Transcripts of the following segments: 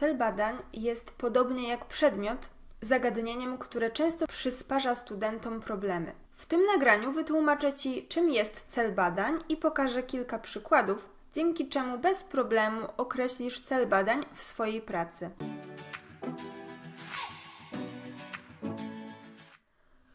Cel badań jest podobnie jak przedmiot zagadnieniem, które często przysparza studentom problemy. W tym nagraniu wytłumaczę Ci, czym jest cel badań i pokażę kilka przykładów, dzięki czemu bez problemu określisz cel badań w swojej pracy.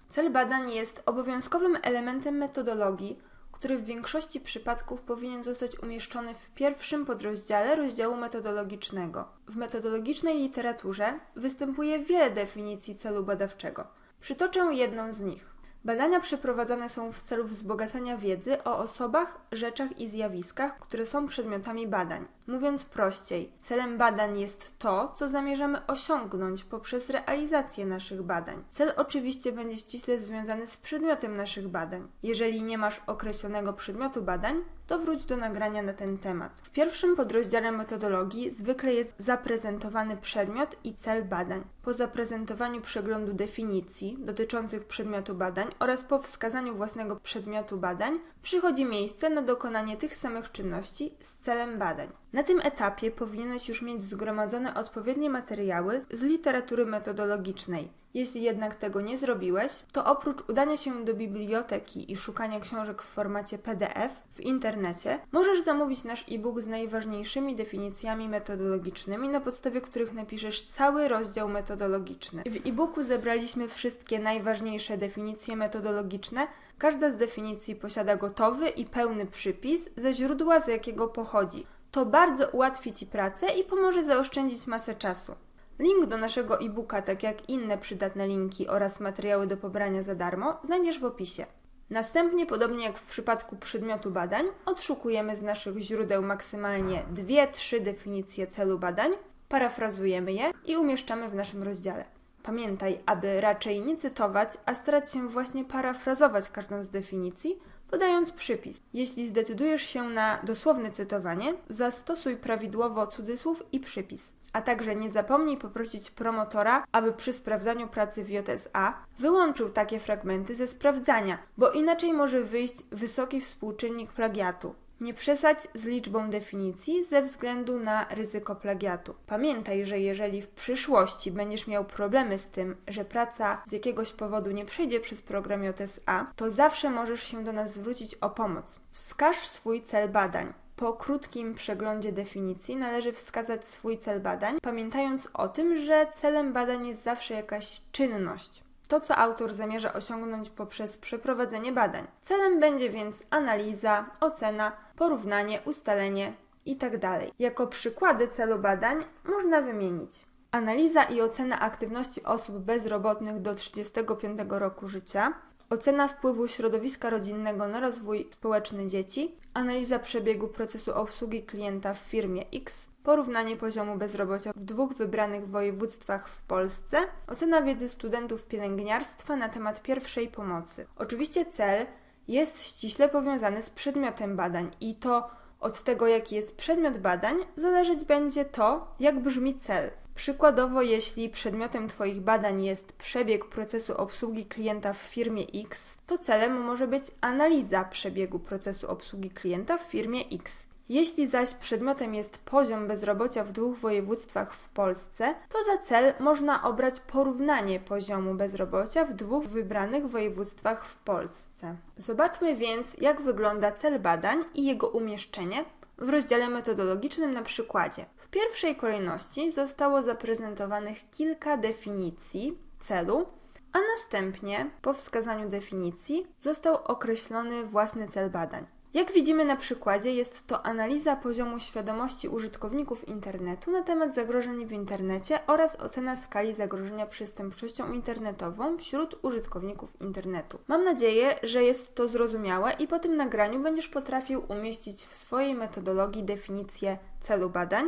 Cel badań jest obowiązkowym elementem metodologii, który w większości przypadków powinien zostać umieszczony w pierwszym podrozdziale rozdziału metodologicznego. W metodologicznej literaturze występuje wiele definicji celu badawczego. Przytoczę jedną z nich. Badania przeprowadzane są w celu wzbogacania wiedzy o osobach, rzeczach i zjawiskach, które są przedmiotami badań. Mówiąc prościej, celem badań jest to, co zamierzamy osiągnąć poprzez realizację naszych badań. Cel oczywiście będzie ściśle związany z przedmiotem naszych badań. Jeżeli nie masz określonego przedmiotu badań, to wróć do nagrania na ten temat. W pierwszym podrozdziale metodologii zwykle jest zaprezentowany przedmiot i cel badań. Po zaprezentowaniu przeglądu definicji dotyczących przedmiotu badań oraz po wskazaniu własnego przedmiotu badań przychodzi miejsce na dokonanie tych samych czynności z celem badań. Na tym etapie powinieneś już mieć zgromadzone odpowiednie materiały z literatury metodologicznej. Jeśli jednak tego nie zrobiłeś, to oprócz udania się do biblioteki i szukania książek w formacie PDF w internecie, możesz zamówić nasz e-book z najważniejszymi definicjami metodologicznymi, na podstawie których napiszesz cały rozdział metodologiczny. W e-booku zebraliśmy wszystkie najważniejsze definicje metodologiczne. Każda z definicji posiada gotowy i pełny przypis ze źródła, z jakiego pochodzi. To bardzo ułatwi Ci pracę i pomoże zaoszczędzić masę czasu. Link do naszego e-booka, tak jak inne przydatne linki oraz materiały do pobrania za darmo, znajdziesz w opisie. Następnie, podobnie jak w przypadku przedmiotu badań, odszukujemy z naszych źródeł maksymalnie 2-3 definicje celu badań, parafrazujemy je i umieszczamy w naszym rozdziale. Pamiętaj, aby raczej nie cytować, a starać się właśnie parafrazować każdą z definicji, podając przypis. Jeśli zdecydujesz się na dosłowne cytowanie, zastosuj prawidłowo cudzysłów i przypis. A także nie zapomnij poprosić promotora, aby przy sprawdzaniu pracy w JSA wyłączył takie fragmenty ze sprawdzania, bo inaczej może wyjść wysoki współczynnik plagiatu. Nie przesadź z liczbą definicji ze względu na ryzyko plagiatu. Pamiętaj, że jeżeli w przyszłości będziesz miał problemy z tym, że praca z jakiegoś powodu nie przejdzie przez program JSA, to zawsze możesz się do nas zwrócić o pomoc. Wskaż swój cel badań. Po krótkim przeglądzie definicji należy wskazać swój cel badań, pamiętając o tym, że celem badań jest zawsze jakaś czynność. To, co autor zamierza osiągnąć poprzez przeprowadzenie badań. Celem będzie więc analiza, ocena, porównanie, ustalenie itd. Jako przykłady celu badań można wymienić analiza i ocena aktywności osób bezrobotnych do 35 roku życia, ocena wpływu środowiska rodzinnego na rozwój społeczny dzieci, analiza przebiegu procesu obsługi klienta w firmie X, porównanie poziomu bezrobocia w dwóch wybranych województwach w Polsce, ocena wiedzy studentów pielęgniarstwa na temat pierwszej pomocy. Oczywiście cel jest ściśle powiązany z przedmiotem badań i to od tego, jaki jest przedmiot badań, zależeć będzie to, jak brzmi cel. Przykładowo, jeśli przedmiotem Twoich badań jest przebieg procesu obsługi klienta w firmie X, to celem może być analiza przebiegu procesu obsługi klienta w firmie X. Jeśli zaś przedmiotem jest poziom bezrobocia w dwóch województwach w Polsce, to za cel można obrać porównanie poziomu bezrobocia w dwóch wybranych województwach w Polsce. Zobaczmy więc, jak wygląda cel badań i jego umieszczenie w rozdziale metodologicznym na przykładzie. W pierwszej kolejności zostało zaprezentowanych kilka definicji celu, a następnie po wskazaniu definicji został określony własny cel badań. Jak widzimy na przykładzie, jest to analiza poziomu świadomości użytkowników internetu na temat zagrożeń w internecie oraz ocena skali zagrożenia przestępczością internetową wśród użytkowników internetu. Mam nadzieję, że jest to zrozumiałe i po tym nagraniu będziesz potrafił umieścić w swojej metodologii definicję celu badań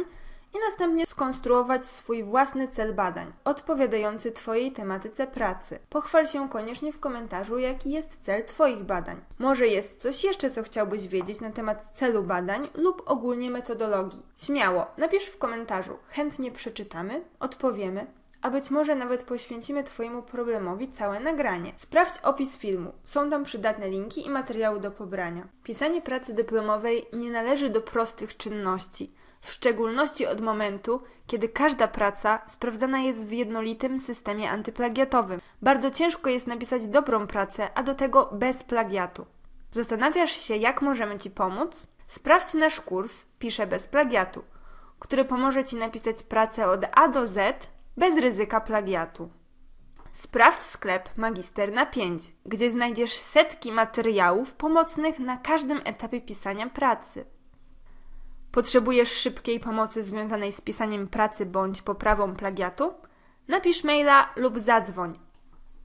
i następnie skonstruować swój własny cel badań, odpowiadający Twojej tematyce pracy. Pochwal się koniecznie w komentarzu, jaki jest cel Twoich badań. Może jest coś jeszcze, co chciałbyś wiedzieć na temat celu badań lub ogólnie metodologii. Śmiało, napisz w komentarzu, chętnie przeczytamy, odpowiemy, a być może nawet poświęcimy Twojemu problemowi całe nagranie. Sprawdź opis filmu, są tam przydatne linki i materiały do pobrania. Pisanie pracy dyplomowej nie należy do prostych czynności. W szczególności od momentu, kiedy każda praca sprawdzana jest w jednolitym systemie antyplagiatowym. Bardzo ciężko jest napisać dobrą pracę, a do tego bez plagiatu. Zastanawiasz się, jak możemy Ci pomóc? Sprawdź nasz kurs Piszę bez plagiatu, który pomoże Ci napisać pracę od A do Z bez ryzyka plagiatu. Sprawdź sklep Magister na 5, gdzie znajdziesz setki materiałów pomocnych na każdym etapie pisania pracy. Potrzebujesz szybkiej pomocy związanej z pisaniem pracy bądź poprawą plagiatu? Napisz maila lub zadzwoń.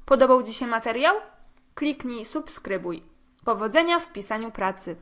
Podobał Ci się materiał? Kliknij subskrybuj. Powodzenia w pisaniu pracy.